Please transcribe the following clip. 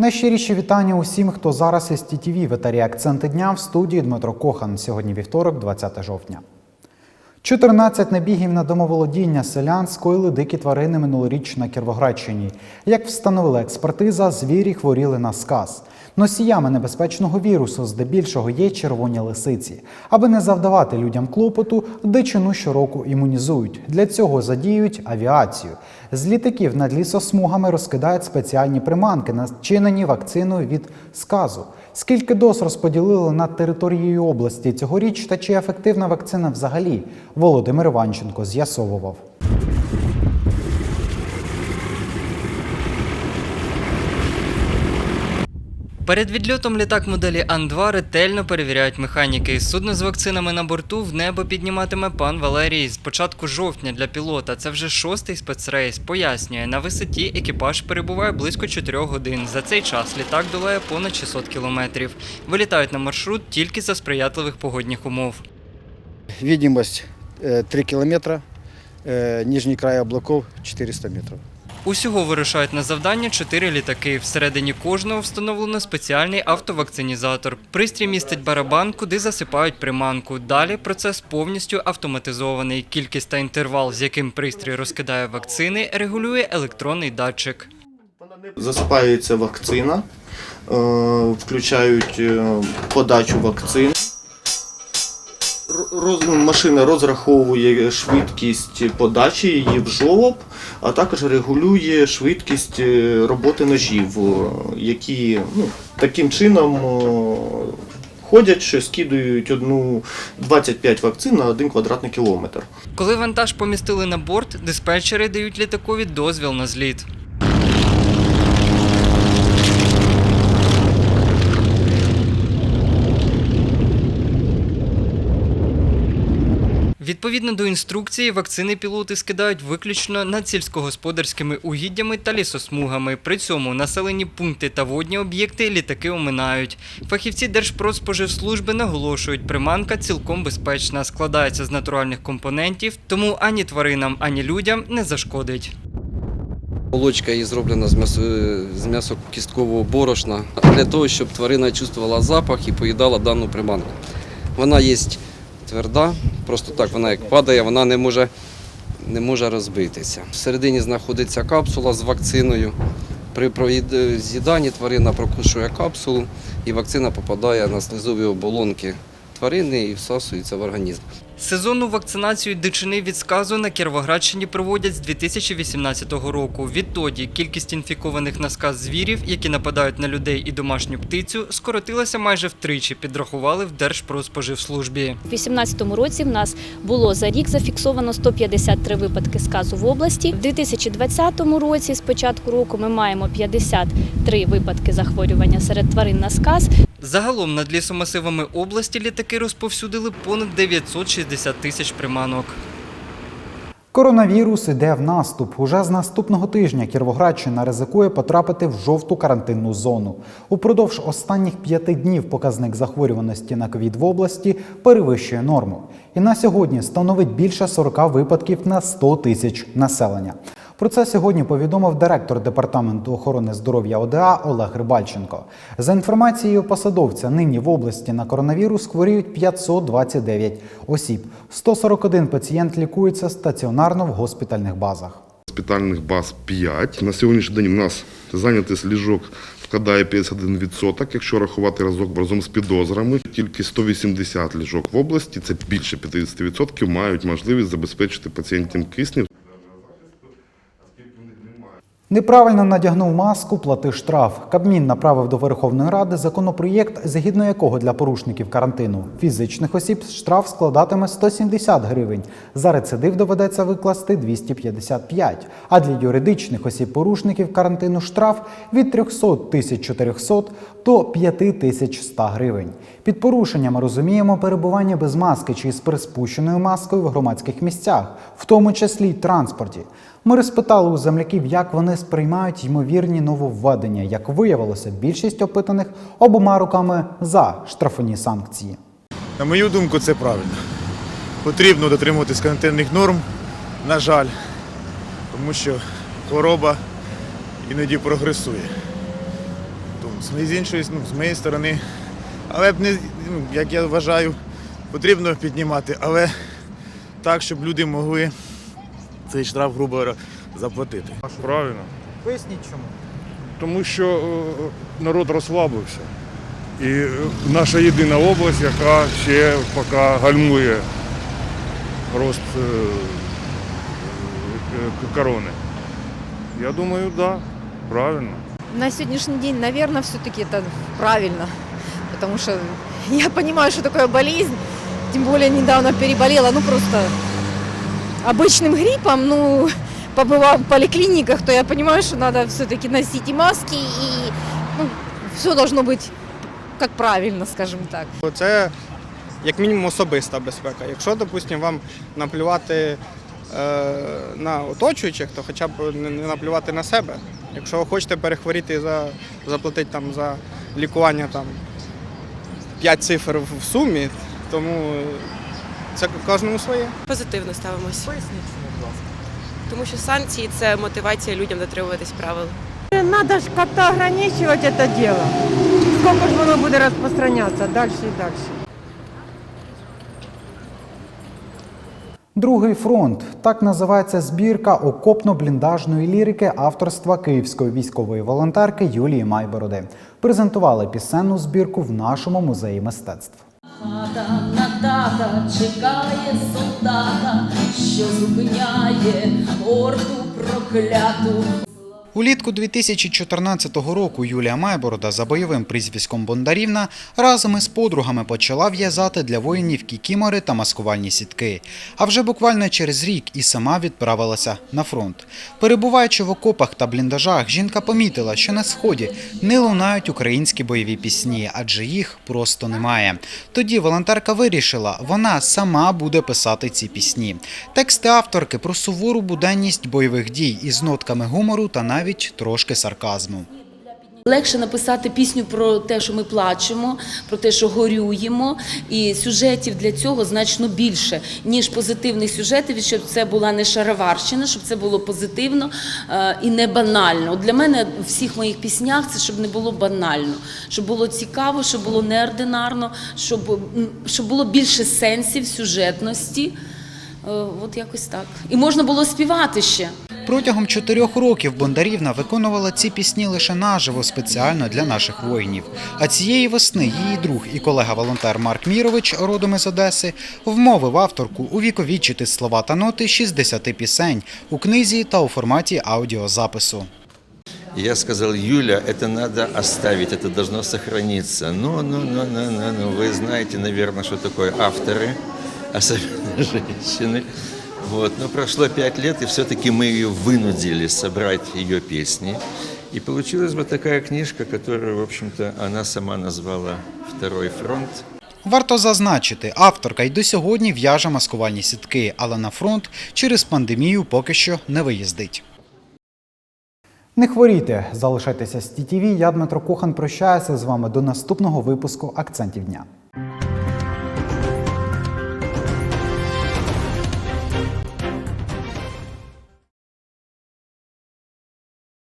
Найщиріші вітання усім, хто зараз із ТІТІВІ в етері акценти дня в студії Дмитро Кохан. Сьогодні вівторок, 20 жовтня. 14 набігів на домоволодіння селян скоїли дикі тварини минулоріч на Кіровоградщині. Як встановила експертиза, звірі хворіли на сказ. Носіями небезпечного вірусу здебільшого є червоні лисиці. Аби не завдавати людям клопоту, дичину щороку імунізують. Для цього задіють авіацію. З літаків над лісосмугами розкидають спеціальні приманки, начинені вакциною від сказу. Скільки доз розподілили над територією області цьогоріч та чи ефективна вакцина взагалі? Володимир Іванченко з'ясовував. Перед відльотом літак моделі Ан-2 ретельно перевіряють механіки. Судно з вакцинами на борту в небо підніматиме пан Валерій. З початку жовтня для пілота це вже шостий спецрейс. Пояснює, на висоті екіпаж перебуває близько 4 годин. За цей час літак долає понад 600 кілометрів. Вилітають на маршрут тільки за сприятливих погодних умов. Видимость э, 3 километра, э, нижний край облаков 400 метров. Усього вирушають на завдання чотири літаки. Всередині кожного встановлено спеціальний автовакцинізатор. Пристрій містить барабан, куди засипають приманку. Далі процес повністю автоматизований. Кількість та інтервал, з яким пристрій розкидає вакцини, регулює електронний датчик. Засипається вакцина, е, включають е, подачу вакцин. Машина розраховує швидкість подачі її в жолоб, а також регулює швидкість е, роботи ножів, які ну, таким чином ходять, що скидують одну 25 вакцин на один квадратний кілометр. Коли вантаж помістили на борт, диспетчери дають літакові дозвіл на зліт. Відповідно до інструкції, вакцини пілоти скидають виключно над сільськогосподарськими угіддями та лісосмугами. При цьому населені пункти та водні об'єкти літаки оминають. Фахівці Держпродспоживслужби наголошують, приманка цілком безпечна, складається з натуральних компонентів, тому ані тваринам, ані людям не зашкодить. Молочка її зроблена з м'ясо з м'ясокісткового борошна для того, щоб тварина чувствувала запах і поїдала дану приманку. Вона є тверда, просто так вона як падає, вона не може, не може розбитися. Всередині знаходиться капсула з вакциною. При з'їданні тварина прокушує капсулу і вакцина попадає на слизові оболонки тварини і всасується в організм. Сезонну вакцинацію дичини від сказу на Кіровоградщині проводять з 2018 року. Відтоді кількість інфікованих на сказ звірів, які нападають на людей і домашню птицю, скоротилася майже втричі, підрахували в Держпродспоживслужбі. У 2018 році в нас було за рік зафіксовано 153 випадки сказу в області. У 2020 році, з початку року, ми маємо 53 випадки захворювання серед тварин на сказ. Загалом над лісомасивами області літаки розповсюдили понад 960 тисяч приманок. Коронавірус іде в наступ. Уже з наступного тижня Кіровоградщина ризикує потрапити в жовту карантинну зону. Упродовж останніх п'яти днів показник захворюваності на ковід в області перевищує норму. І на сьогодні становить більше 40 випадків на 100 тисяч населення. Про це сьогодні повідомив директор департаменту охорони здоров'я ОДА Олег Рибальченко. За інформацією посадовця, нині в області на коронавірус хворіють 529 осіб. 141 пацієнт лікується стаціонарно в госпітальних базах. Госпітальних баз 5. На сьогоднішній день у нас зайнятість ліжок складає 51%, якщо рахувати разок разом з підозрами. Тільки 180 ліжок в області, це більше 50%, мають можливість забезпечити пацієнтам киснем. Неправильно надягнув маску, плати штраф. Кабмін направив до Верховної Ради законопроєкт, згідно якого для порушників карантину фізичних осіб штраф складатиме 170 гривень. За рецидив доведеться викласти 255. А для юридичних осіб порушників карантину штраф від 300 тисяч 400 до 5 тисяч 100 гривень. Під порушеннями розуміємо перебування без маски чи з приспущеною маскою в громадських місцях, в тому числі й транспорті. Ми розпитали у земляків, як вони сприймають ймовірні нововведення. Як виявилося, більшість опитаних обома руками за штрафні санкції. На мою думку, це правильно. Потрібно дотримуватись карантинних норм, на жаль, тому що хвороба іноді прогресує. з з іншої, ну, з моєї сторони. Але б не, ну, як я вважаю, потрібно піднімати, але так, щоб люди могли цей штраф, грубо говоря, заплатити. Правильно. Поясніть чому. Тому що е, народ розслабився. І е, наша єдина область, яка ще поки гальмує рост е, е, корони. Я думаю, так, да, правильно. На сегодняшний день, наверное, все-таки это правильно, потому что я понимаю, что такое болезнь, тем более недавно переболела, ну просто обычным гриппом, ну, побывав в поликлиниках, то я понимаю, что надо все-таки носить и маски, и ну, все должно быть как правильно, скажем так. Це як мінімум особиста безпека. Якщо, допустимо, вам наплювати е, на оточуючих, то хоча б не не наплювати на себе. Якщо ви хочете перехворіти і за, заплатити там, за лікування там, 5 цифр в в сумі, тому е, це кожному своє. Позитивно ставимось. Тому що санкції це мотивація людям дотримуватись правил. Надо же как-то ограничивать это дело. Сколько же оно будет распространяться дальше и дальше. Другий фронт так називається збірка окопно-бліндажної лірики авторства київської військової волонтерки Юлії Майбороди. Презентували пісенну збірку в нашому музеї мистецтв. Хата на тата чекає солдата, що зупиняє орду прокляту. Улітку 2014 року Юлія Майборода за бойовим прізвиськом Бондарівна разом із подругами почала в'язати для воїнів кікімори та маскувальні сітки. А вже буквально через рік і сама відправилася на фронт. Перебуваючи в окопах та бліндажах, жінка помітила, що на сході не лунають українські бойові пісні, адже їх просто немає. Тоді волонтерка вирішила, вона сама буде писати ці пісні. Тексти авторки про сувору буденність бойових дій із нотками гумору та навіть трошки сарказму. Легше написати пісню про те, що ми плачемо, про те, що горюємо, і сюжетів для цього значно більше, ніж позитивних сюжетів, щоб це була не шароварщина, щоб це було позитивно е, і не банально. Для мене в всіх моїх піснях це щоб не було банально, щоб було цікаво, щоб було неординарно, щоб, щоб було більше сенсів, сюжетності. Е, От якось так. І можна було співати ще. Протягом чотирьох років Бондарівна виконувала ці пісні лише наживо спеціально для наших воїнів. А цієї весни її друг і колега-волонтер Марк Мірович, родом із Одеси, вмовив авторку увіковічити слова та ноти 60 пісень у книзі та у форматі аудіозапису. Я сказал, Юля, это надо оставить, это должно сохраниться. Ну, ну, ну, ну, ну, ну, вы знаете, наверное, что такое авторы, особенно женщины. Вот. Но прошло пять лет, и все-таки мы ее вынудили собрать ее песни. И получилась вот такая книжка, которую, в общем-то, она сама назвала «Второй фронт». Варто зазначити, авторка й до сьогодні в'яже маскувальні сітки, але на фронт через пандемію поки що не виїздить. Не хворійте, залишайтеся з ТІТІВІ. Я Дмитро Кухан прощаюся з вами до наступного випуску акцентів дня.